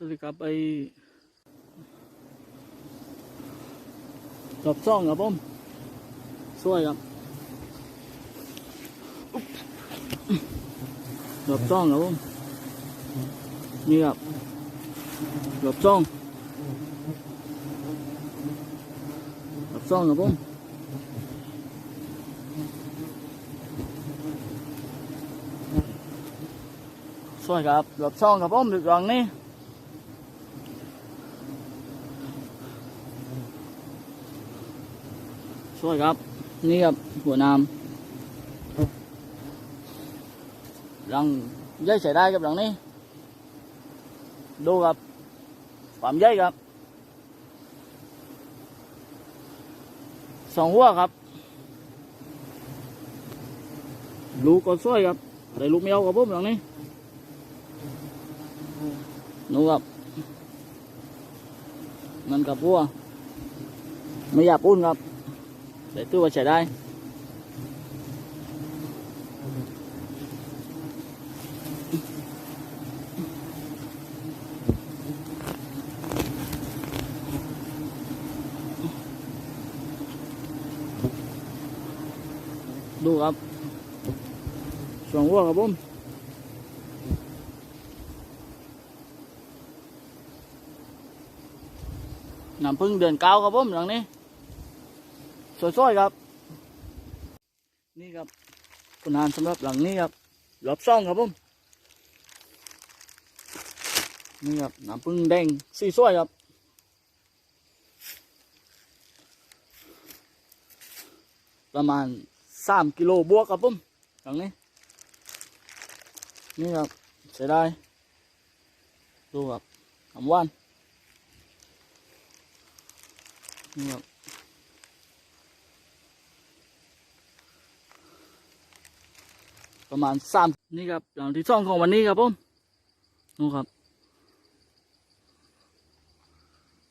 สวัสดีครับไอ้รอบซ่องครับผมสวยครับอุ๊บรอบซ่องครับผมนี่ครับรอบซ่องรอบซ่องครับผมสวยครับรอบซ่องครับผมดึกรังนี้ ช่วยครับ นี่ครับหัวน้ำรังย่อยใส่ได้ครับหลังนี้ ดูครับความย่อยครับสองหัวครับ ลูกก็ช่วยครับได้ลูกแมวกับผมหลังนี้นูครับนั่นกับหัวไม่อยากปุ้นครับ để tôi vào chạy đây ดูครับสองวัวครับผมน้ำพึ่งเดือนเก้าครับผมหลังนี้ สวยๆครับ นี่ครับผลงานสำหรับหลังนี้ครับรอบซ่องครับผมนี่ครับน้ำพึ่งแดงสีสวยครับประมาณสามกิโลบวกครับผมหลังนี้นี่ครับใช้ได้ดูครับทำว่านนี่ครับ ประมาณสามนี่ครับอย่างที่สองของวันนี้ครับผมนู่นครับ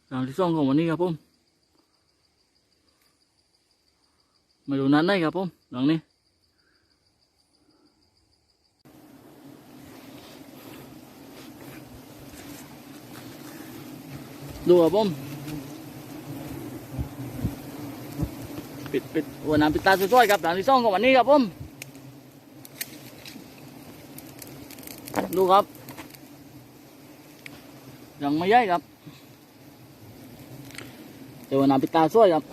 อย่างที่สองของวันนี้ครับผมมาดูนั้นได้ครับผมหลังนี้ดูครับผมปิดปิดวันน้ำปิดตาสวยๆครับหลังที่สองของวันนี้ครับผม ดูครับ ยังไม่ใหญ่ครับเดี๋ยวน้ำปิดตาช่วยครับ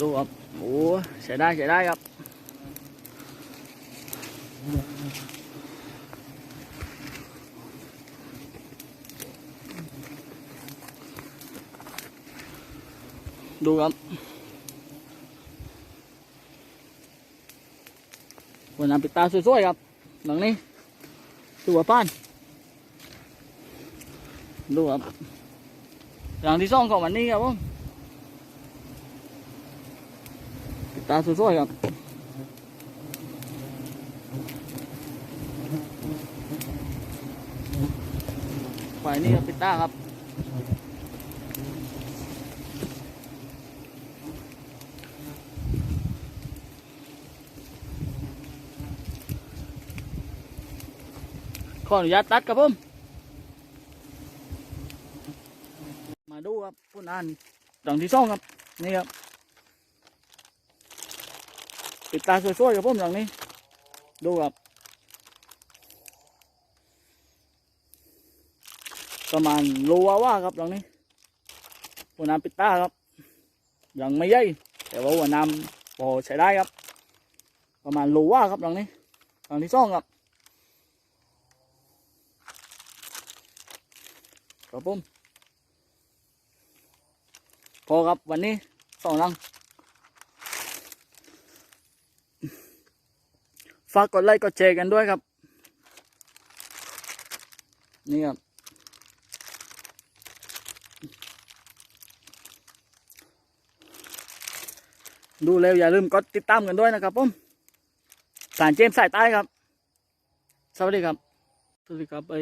ดูครับโอ้ใช้ได้ใช้ได้ครับดูครับวันน้ำปิดตาสวยๆครับ หลังนี้ตัวป้านดูครับหลังที่สองของวันนี้ครับผมปิดตาสวยๆครับฝ่ายนี้ครับปิดตาครับ ขออนุญาตตัดครับผม มาดูครับพุ่นอ่านหลังที่สองครับ นี่ครับปิดตาสวยๆครับผมอย่างนี้ ดูครับ ประมาณโลว่าว่าครับหลังนี้หัวน้ำปิดตาครับ ยังไม่ใหญ่แต่ว่าหัวน้ำพอใช้ได้ครับ ประมาณโลว่าครับหลังนี้หลังที่สองครับ ครับผมพอครับวันนี้สองลัง ฝากกดไลค์กดแชร์กันด้วยครับ นี่ครับ ดูแล้วอย่าลืมกดติดตามกันด้วยนะครับผมสารเจมส์สายใต้ครับ สวัสดีครับ สวัสดีครับไอ